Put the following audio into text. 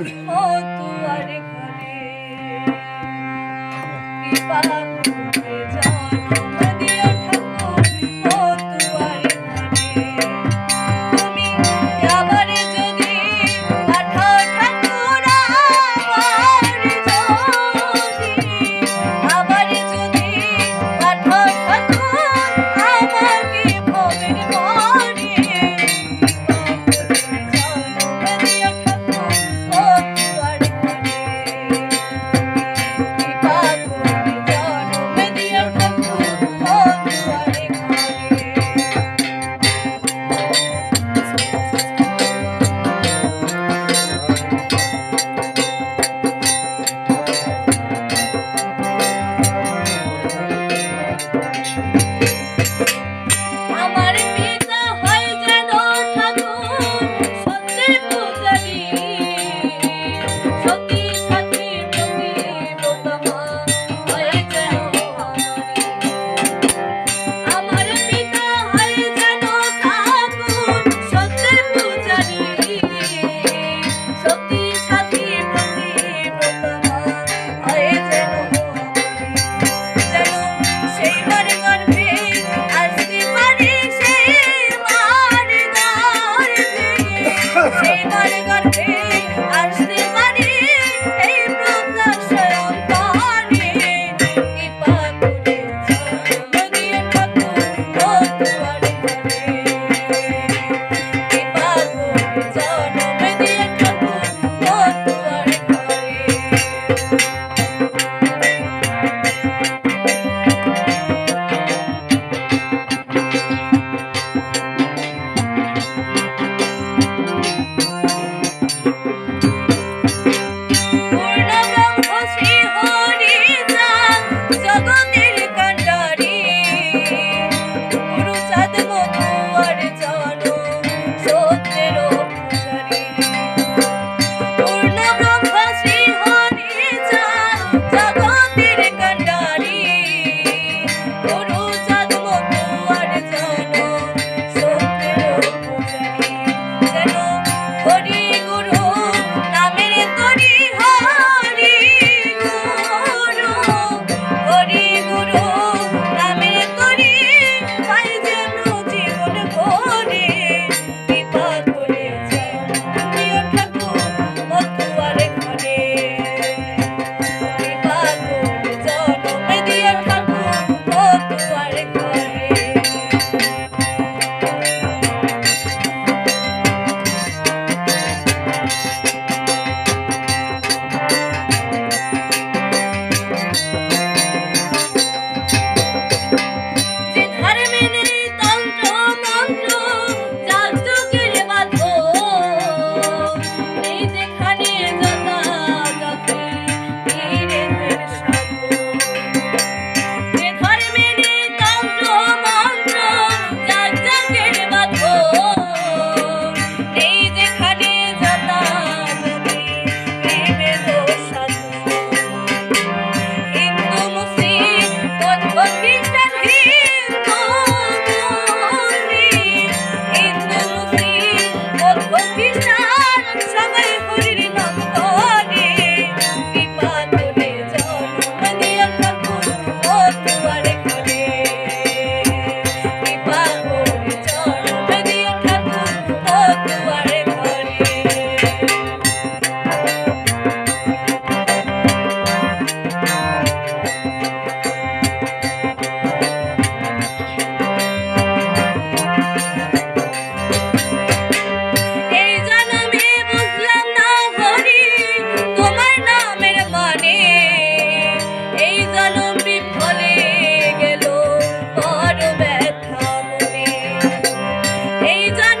ও তুয়ারে ঘরে। কৃপা করে জন্ম দিও ঠাকুর ও তুয়ারে ঘরে এই জান